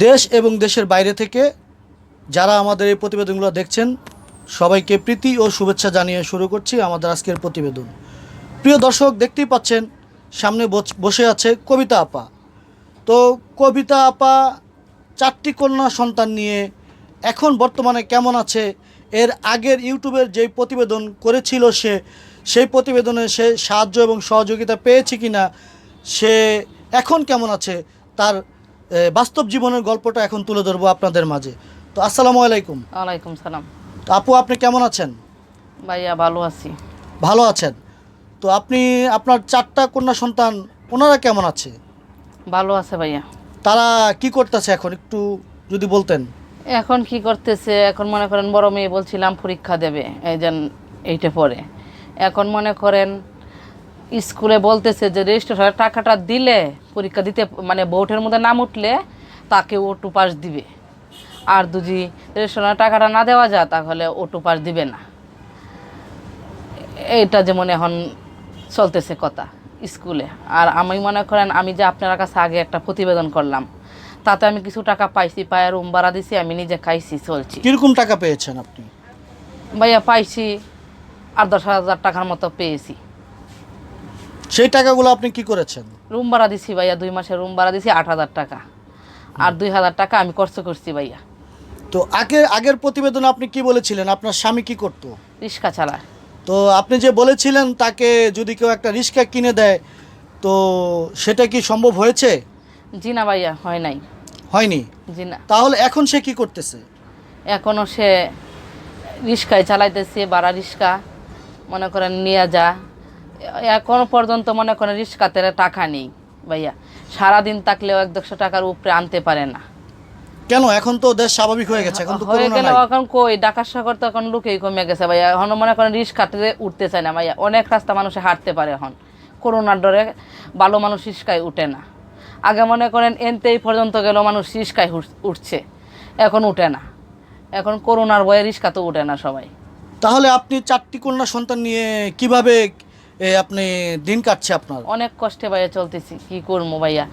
দেশ এবং দেশের বাইরে থেকে যারা আমাদের এই প্রতিবেদনগুলো দেখছেন, সবাইকে প্রীতি ও শুভেচ্ছা জানিয়ে শুরু করছি আমাদের আজকের প্রতিবেদন। প্রিয় দর্শক, দেখতেই পাচ্ছেন, সামনে বসে আছে কবিতা আপা। তো কবিতা আপা, চারটি কন্যা সন্তান নিয়ে এখন বর্তমানে কেমন আছে? এর আগের ইউটিউবের যেই প্রতিবেদন করেছিল সে, সেই প্রতিবেদনে সে সাহায্য এবং সহযোগিতা পেয়েছে কিনা, সে এখন কেমন আছে? তার বাস্তব জীবনের গল্পটা এখন তুলে ধরবো আপনাদের মাঝে। তো আসসালামু আলাইকুম। ওয়ালাইকুম সালাম। তো আপু আপনি কেমন আছেন? ভাইয়া ভালো আছি। ভালো আছেন। তো আপনি আপনার চারটা কন্যা সন্তান ওনারা কেমন আছে? ভালো আছে ভাইয়া। তারা কি করতেছে এখন একটু যদি বলতেন। এখন কি করতেছে? এখন মনে করেন বড় মেয়ে বলছিলাম পরীক্ষা দেবে এই যেন এইটা পরে। এখন মনে করেন স্কুলে বলতেছে যে রেজিস্ট্রেশনের টাকাটা দিলে পরীক্ষা দিতে মানে বোর্ডের মধ্যে নাম উঠলে তাকে ওটু পাস দিবে। আর যদি রেজিস্ট্রেশনের টাকাটা না দেওয়া যায় তাহলে ওটু পাস দিবে না। এটা যেমন এখন চলতেছে কথা স্কুলে। আর আমি মনে করেন আমি যে আপনার কাছে আগে একটা প্রতিবেদন করলাম তাতে আমি কিছু টাকা পাইছি পায়ে রুম ভাড়া দিছি আমি নিজে খাইছি চলছি। কীরকম টাকা পেয়েছেন আপনি? ভাইয়া পাইছি আর দশ হাজার টাকার মতো পেয়েছি। সেই টাকাগুলো আপনি কি করেছেন? রুম ভাড়া দিছি ভাইয়া দুই মাসের রুম ভাড়া দিছি আট হাজার টাকা। আর দুই হাজার টাকা আমি খরচ করছি ভাইয়া। তো আগে আগের প্রতিবেদনে আপনি কি বলেছিলেন? আপনার স্বামী কি করতো? রিক্সা চালায়। তো আপনি যে বলেছিলেন তাকে যদি কেউ একটা রিক্সা কিনে দেয় তো সেটা কি সম্ভব হয়েছে? জি না ভাইয়া হয় নাই। হয়নি? জি না। তাহলে এখন সে কি করতেছে? এখনও সে রিক্সায় চালাইতেছে বাড়া রিক্সা মনে করেন নিয়ে যা এখনও পর্যন্ত মনে করেন রিক্সাতে টাকা নেই ভাইয়া। সারাদিন থাকলেও এক দেড়শো টাকার উপরে আনতে পারে না। কেন? এখন তো দেশ স্বাভাবিক হয়ে গেছে এখন তো হয়ে গেলে এখন কই? ঢাকা শহর তো এখন লোকেই কমে গেছে ভাইয়া। এখন মনে করেন রিক্সাতে উঠতে চায় না ভাইয়া। অনেক রাস্তা মানুষে হাঁটতে পারে এখন। করোনার ডরে ভালো মানুষ রিক্সায় উঠে না। আগে মনে করেন এনতেই পর্যন্ত গেল মানুষ রিক্সায় উঠছে। এখন উঠে না। এখন করোনার ভয়ে রিক্সা তো উঠে না সবাই। তাহলে আপনি চারটি কন্যা সন্তান নিয়ে কীভাবে আপনি দিন কাটছে আপনার? অনেক কষ্টে ভাইয়া চলতেছি কি করব ভাইয়া?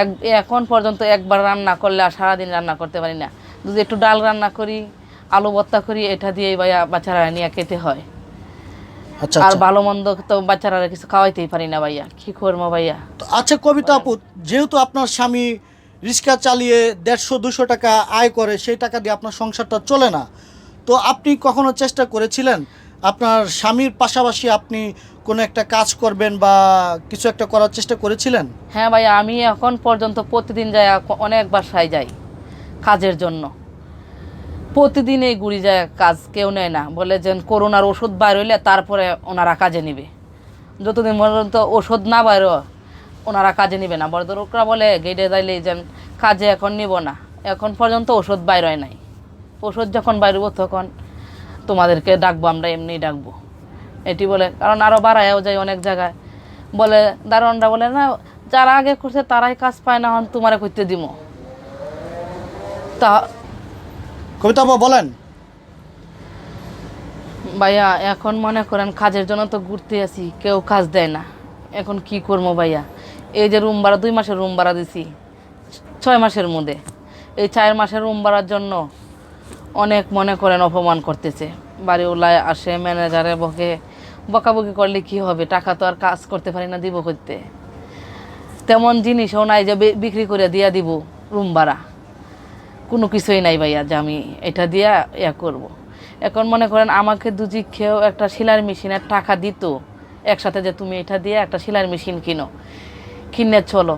এক এখন পর্যন্ত একবার রান্না করলে আর সারাদিন রান্না করতে পারি না। যদি একটু ডাল রান্না করি আলু ভর্তা করি এটা দিয়েই ভাইয়া বাচ্চারা নিয়ে খেতে হয়। আচ্ছা আর আচ্ছা। ভালো মন্দ তো বাচ্চারা কিছু খাওয়াইতেই পারি না ভাইয়া কি করব ভাইয়া? আচ্ছা কবিতা আপু যেহেতু আপনার স্বামী রিক্সা চালিয়ে দেড়শো দুশো টাকা আয় করে সেই টাকা দিয়ে আপনার সংসারটা চলে না তো আপনি কখনো চেষ্টা করেছিলেন আপনার স্বামীর পাশাপাশি আপনি কোনো একটা কাজ করবেন বা কিছু একটা করার চেষ্টা করেছিলেন? হ্যাঁ ভাইয়া আমি এখন পর্যন্ত প্রতিদিন যাই অনেক বাসায় যাই কাজের জন্য। প্রতিদিন এই ঘুরি যায়, কাজ কেউ নেয় না। বলে যে করোনার ওষুধ বাইর হইলে তারপরে ওনারা কাজে নিবে। যতদিন পর্যন্ত ওষুধ না বাইর ওনারা কাজে নিবে না। বড় লোকরা বলে গেটে যাইলে যে কাজে এখন নিব না। এখন পর্যন্ত ওষুধ বাইর হয় নাই। ওষুধ যখন বাইরব তখন তোমাদেরকে ডাকবো আমরা এমনি ডাকবো। এটি বলে কারণ আরও বাড়ায়ও যায় অনেক জায়গায়। বলে দারোয়ানরা বলে না যারা আগে করছে তারাই কাজ পায় না হন তোমারে করতে দিব তা কবিতা বলেন। ভাইয়া এখন মনে করেন কাজের জন্য তো ঘুরতে আছি কেউ কাজ দেয় না। এখন কি করব ভাইয়া? এই যে রুম ভাড়া দুই মাসের রুম ভাড়া দিছি ছয় মাসের মধ্যে। এই চার মাসের রুম ভাড়ার জন্য অনেক মনে করেন অপমান করতেছে। বাড়ি ওলায় আসে ম্যানেজারে বকে, বকাবকি করলে কি হবে? টাকা তো আর কাজ করতে পারি না দিব করতে তেমন জিনিসও নাই যে বিক্রি করে দিয়া দিব রুম ভাড়া। কোনো কিছুই নাই ভাইয়া যে আমি এটা দিয়া ইয়া করব। এখন মনে করেন আমাকে দুজি খেয়েও একটা সেলাই মেশিনের টাকা দিত। একসাথে যে তুমি এটা দিয়ে একটা সেলাই মেশিন কিনো। কিনে চলো।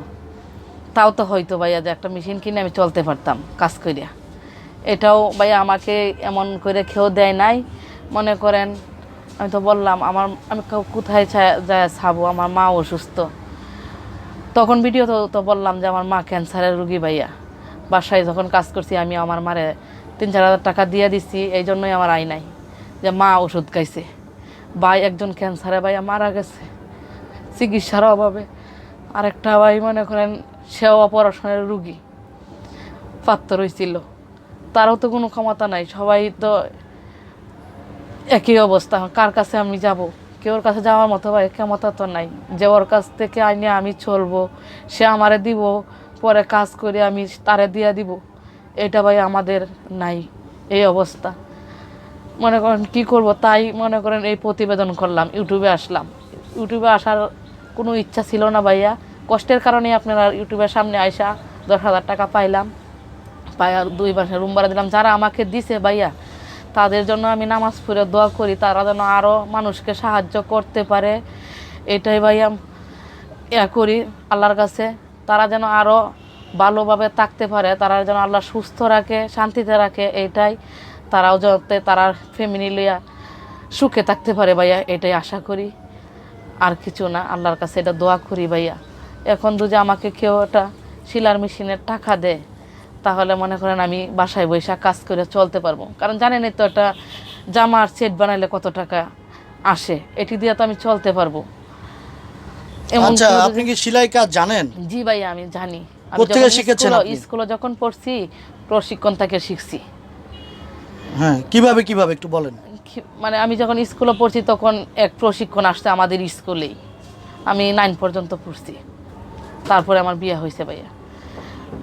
তাও তো হয়তো ভাইয়া যে একটা মেশিন কিনে আমি চলতে পারতাম কাজ করিয়া এটাও ভাইয়া আমাকে এমন করে খেয়েও দেয় নাই। মনে করেন, আমি তো বললাম, আমার, আমি কোথায় যায় ছাবো? আমার মা অসুস্থ। তখন ভিডিও তো তো বললাম যে, আমার মা ক্যান্সারের রুগী ভাইয়া। বাসায় যখন কাজ করছি, আমি আমার মারে তিন চার হাজার টাকা দিয়ে দিচ্ছি এই জন্যই আমার আয় নাই যে মা ওষুধ খাইছে। ভাই একজন ক্যান্সারে ভাইয়া মারা গেছে। চিকিৎসার অভাবে। আরেকটা ভাই মনে করেন, সেও অপারেশনের রুগী। পাত্র হয়েছিল তারও তো কোনো ক্ষমতা নাই, সবাই তো একই অবস্থা, কার কাছে আমি যাব? কেউর কাছে যাওয়ার মতো ভাই ক্ষমতা তো নাই, যে ওর কাছ থেকে আইনে আমি চলবো, সে আমারে দিব, পরে কাজ করে আমি তারে দিয়ে দিব, এটা ভাই আমাদের নাই, এই অবস্থা। মনে করেন কি করব, তাই মনে করেন এই প্রতিবেদন করলাম, ইউটিউবে আসলাম। ইউটিউবে আসার কোনো ইচ্ছা ছিল না ভাইয়া, কষ্টের কারণে আপনারা ইউটিউবের সামনে আইসা দশ হাজার টাকা পাইলাম। আর দুই মাসে রুম ভাড়া দিলাম। যারা আমাকে দিছে ভাইয়া, তাদের জন্য আমি নামাজ পড়ে দোয়া করি। তারা যেন আরও মানুষকে সাহায্য করতে পারে। এটাই ভাইয়া ইয়া করি আল্লাহর কাছে। তারা যেন আরও ভালোভাবে থাকতে পারে, তারা যেন আল্লাহ সুস্থ রাখে, শান্তিতে রাখে এইটাই তারাও যাতে তারা ফ্যামিলি লিয়া সুখে থাকতে পারে ভাইয়া, এটাই আশা করি। আর কিছু না, আল্লাহর কাছে এটা দোয়া করি ভাইয়া। এখন যদি আমাকে কেউ একটা শিলার মেশিনের টাকা দেয় তাহলে মনে করেন আমি বাসায় বৈশা কাজ করে চলতে পারব। কারণ জানেনই তো একটা জামার সেট বানাইলে কত টাকা আসে? এটি দিয়ে তো আমি চলতে পারব। আচ্ছা আপনি কি সেলাই কাজ জানেন? জি ভাই আমি জানি। শিখেছেন আপনি? স্কুলে যখন পড়ছি প্রশিক্ষণ থেকে শিখছি। হ্যাঁ কীভাবে কীভাবে একটু বলেন। মানে আমি যখন স্কুলে পড়ছি তখন এক প্রশিক্ষণ আসছে আমাদের স্কুলেই। আমি নাইন পর্যন্ত পড়ছি। তারপরে আমার বিয়ে হয়েছে ভাইয়া।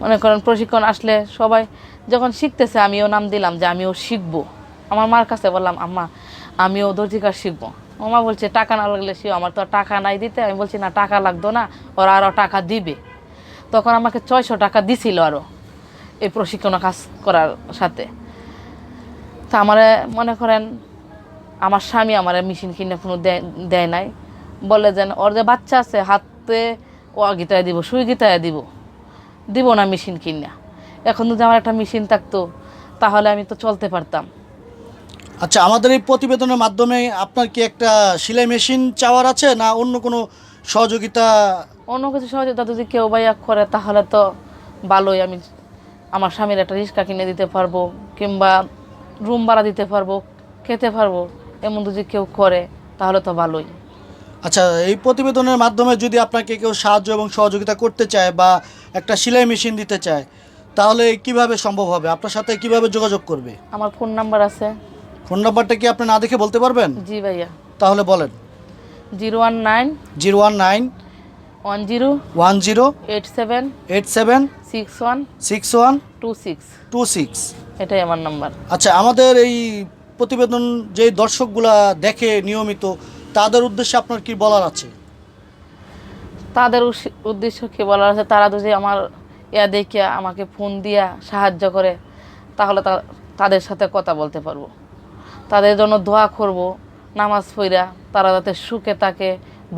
মনে করেন প্রশিক্ষণ আসলে সবাই যখন শিখতেছে, আমিও নাম দিলাম যে আমিও শিখব। আমার মার কাছে বললাম, আম্মা, আমিও দর্জি কাজ শিখব। মামা বলছে, টাকা না লাগলে শিও আমার তো টাকা নাই দিতে। আমি বলছি, না, টাকা লাগতো না, ওরা আরও টাকা দিবে। তখন আমাকে ছয়শো টাকা দিছিল আরও এই প্রশিক্ষণ কাজ করার সাথে। তা আমারে মনে করেন, আমার স্বামী আমার মেশিন কিনে কোনো দেয় দেয় নাই। বলে যেন, ওর যে বাচ্চা আছে, হাতে ও গিতায় দিব, সুই গিতায় দিব। দিব না মেশিন কিনা। এখন যদি আমার একটা মেশিন থাকতো তাহলে আমি তো চলতে পারতাম। আচ্ছা আমাদের এই প্রতিবেদনের মাধ্যমে আপনার কি একটা সেলাই মেশিন চাওয়ার আছে না অন্য কোনো সহযোগিতা? অন্য কিছু সহযোগিতা যদি কেউ বাইয়া করে তাহলে তো ভালোই। আমি আমার স্বামীর একটা রিক্সা কিনে দিতে পারব কিংবা রুম ভাড়া দিতে পারব খেতে পারব এমন যদি কেউ করে তাহলে তো ভালোই। আচ্ছা এই প্রতিবেদনের মাধ্যমে যদি আপনাকে কেউ সাহায্য এবং সহযোগিতা করতে চায় বা একটা সেলাই মেশিন দিতে চায় তাহলে কীভাবে সম্ভব হবে? আপনার সাথে কীভাবে যোগাযোগ করবে? আমার ফোন নাম্বার আছে। ফোন নাম্বারটা কি আপনি না দেখে বলতে পারবেন? জি ভাইয়া। তাহলে বলেন। Zero one nine zero one nine one zero one zero eight seven eight seven six one six one two six. Two six. এটাই আমার নাম্বার। আচ্ছা আমাদের এই প্রতিবেদন যে দর্শকগুলা দেখে নিয়মিত তাদের উদ্দেশ্যে আপনার কি বলার আছে? তাদের উদ্দেশ্য কি বলার আছে? তারা যদি আমার ইয়া দেখে আমাকে ফোন দিয়া সাহায্য করে তাহলে তাদের সাথে কথা বলতে পারব। তাদের জন্য দোয়া করব নামাজ পইরা তারা যাতে সুখে থাকে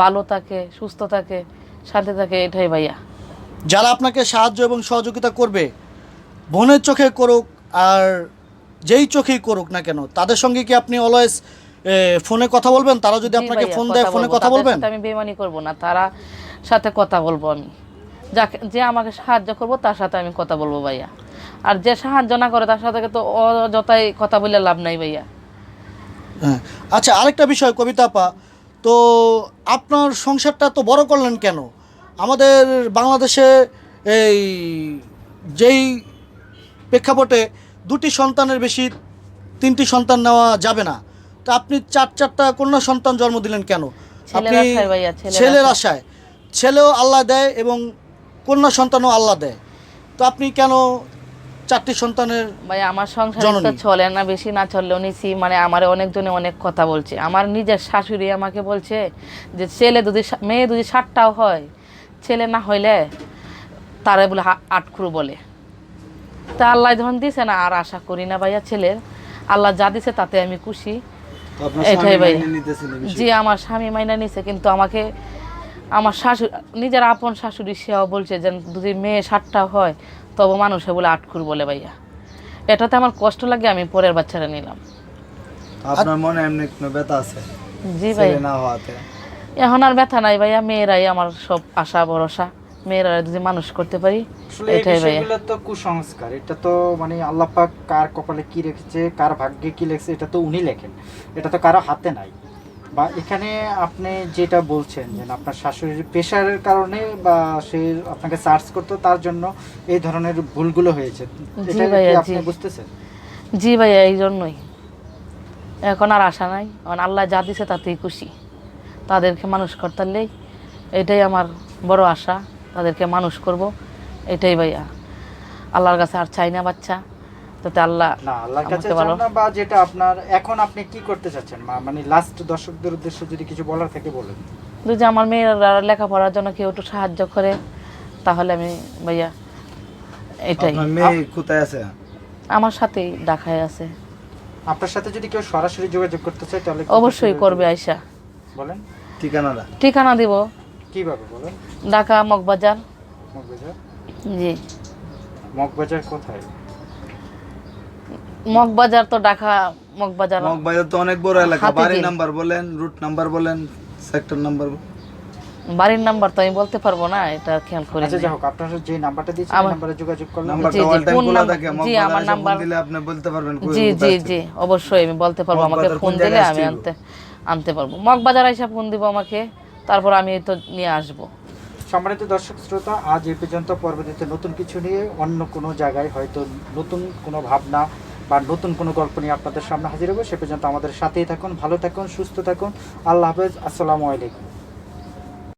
ভালো থাকে সুস্থ থাকে শান্তি থাকে এটাই ভাইয়া। যারা আপনাকে সাহায্য এবং সহযোগিতা করবে বোনের চোখে করুক আর যেই চোখেই করুক না কেন তাদের সঙ্গে কি আপনি অলওয়েজ ফোনে কথা বলবেন? তারা যদি আপনাকে ফোন দেয় ফোনে কথা বলবেন? আমি বেমানি করব না তারা সাথে কথা বলব আমি। যাকে যে আমাকে সাহায্য করব তার সাথে আমি কথা বলব ভাইয়া। আর যে সাহায্য না করে তার সাথে তো অযথাই কথা বলে লাভ নাই ভাইয়া। হ্যাঁ। আচ্ছা আরেকটা বিষয় কবিতা আপা। তো আপনার সংসারটা তো বড় করলেন কেন? আমাদের বাংলাদেশে এই যেই প্রেক্ষাপটে দুটি সন্তানের বেশি তিনটি সন্তান নেওয়া যাবে না। তো আপনি চার চারটা কন্যা সন্তান জন্ম দিলেন কেন? ভাইয়া, ছেলের আশায়। ছেলেও আল্লাহ দেয় এবং কন্যা সন্তানও আল্লাহ দেয়। তো আপনি কেন চারটি সন্তানের ভাই আমার সংসার। চলে না বেশি না চললেও নিছি। মানে আমার অনেকজনে অনেক কথা বলছে। আমার নিজের শাশুড়ি আমাকে বলছে যে ছেলে যদি মেয়ে যদি ষাটটাও হয় ছেলে না হইলে তারে বলে আটকুরু বলে। তা আল্লাহ যখন দিছে না আর আশা করি না ভাইয়া ছেলের। আল্লাহ যা দিছে তাতে আমি খুশি। এটাই ভাই। জি আমার স্বামী মাইনা নিছে কিন্তু আমাকে আমার শাশুড়ি নিজের আপন শাশুড়ি সেও বলছে যে যদি মেয়ে ষাটটা হয় তবে মানুষে বলে আটকুর বলে ভাইয়া। এটাতে আমার কষ্ট লাগে আমি পরের বাচ্চারা নিলাম। আপনার মনে এমনি কোনো ব্যথা আছে? জি ভাই। ছেলে না হওয়াতে? এখন আর ব্যথা নাই ভাইয়া মেয়েরাই আমার সব আশা ভরসা। মেয়েরা যদি মানুষ করতে পারি এটাই বিষয়গুলো তো কুসংস্কার। এটা তো মানে আল্লাহ পাক কার কপালে কি রেখেছে কার ভাগ্যে কি লেখছে এটা তো উনি লেখেন। এটা তো কারও হাতে নাই। বা এখানে আপনি যেটা বলছেন যে আপনার শাশুড়ির প্রেশারের কারণে বা সে আপনাকে সার্চ করতো তার জন্য এই ধরনের ভুলগুলো হয়েছে। এটা। আপনি বুঝতেছেন? জি ভাইয়া এই জন্যই। এখন আর আশা নাই। আল্লাহ যা দিছে তাতেই খুশি। তাদেরকে মানুষ করতারলেই এটাই আমার বড় আশা। তাদেরকে মানুষ করব। এটাই ভাইয়া। আল্লাহর কাছে আর চাই না বাচ্চা। যাতে আল্লাহ না আল্লাহর কাছে চান বা যেটা আপনার এখন আপনি কি করতে চাচ্ছেন? মানে লাস্ট দর্শকদের উদ্দেশ্যে যদি কিছু বলার থাকে বলেন। যদি আমার মেয়েরা লেখাপড়ার জন্য কেউ একটু সাহায্য করে তাহলে আমি ভাইয়া এটাই। মেয়ে কোথায় আছে? আমার সাথেই ঢাকায় আছে। আপনার সাথে যদি কেউ সরাসরি যোগাযোগ করতে চায় তাহলে অবশ্যই করবে আয়সা বলেন। ঠিকানাটা? ঠিকানা দিব। কীভাবে বলেন? ঢাকা মগবাজার। মগবাজার? জি। মগবাজার কোথায়? মগবাজার তো ঢাকা মগবাজার। মগবাজার তো অনেক বড় এলাকা। বাড়ি নাম্বার বলেন রুট নাম্বার বলেন সেক্টর নাম্বার বাড়ির নাম্বার তো আমি বলতে পারব না এটা খেয়াল করি আচ্ছা যাই হোক আপনার যে নাম্বারটা দিয়েছেন আমার- নাম্বারে যোগাযোগ নাম্বারটা অল টাইম খোলা? থাকে জি, আমার নাম্বার- দিলে আপনি বলতে পারবেন জি জি জি অবশ্যই আমি বলতে পারব আমাকে ফোন দিলে আমি আনতে আনতে পারব। মগবাজার আইসা ফোন দিব আমাকে। তারপর আমি তো নিয়ে আসব। সম্মানিত দর্শক শ্রোতা, আজ এ পর্যন্ত পরবর্তীতে নতুন কিছু নিয়ে অন্য কোনো জায়গায় হয়তো নতুন কোনো ভাবনা বা নতুন কোনো গল্প নিয়ে আপনাদের সামনে হাজির হব। সে পর্যন্ত আমাদের সাথেই থাকুন, ভালো থাকুন, সুস্থ থাকুন। আল্লাহ হাফেজ, আসসালামু আলাইকুম।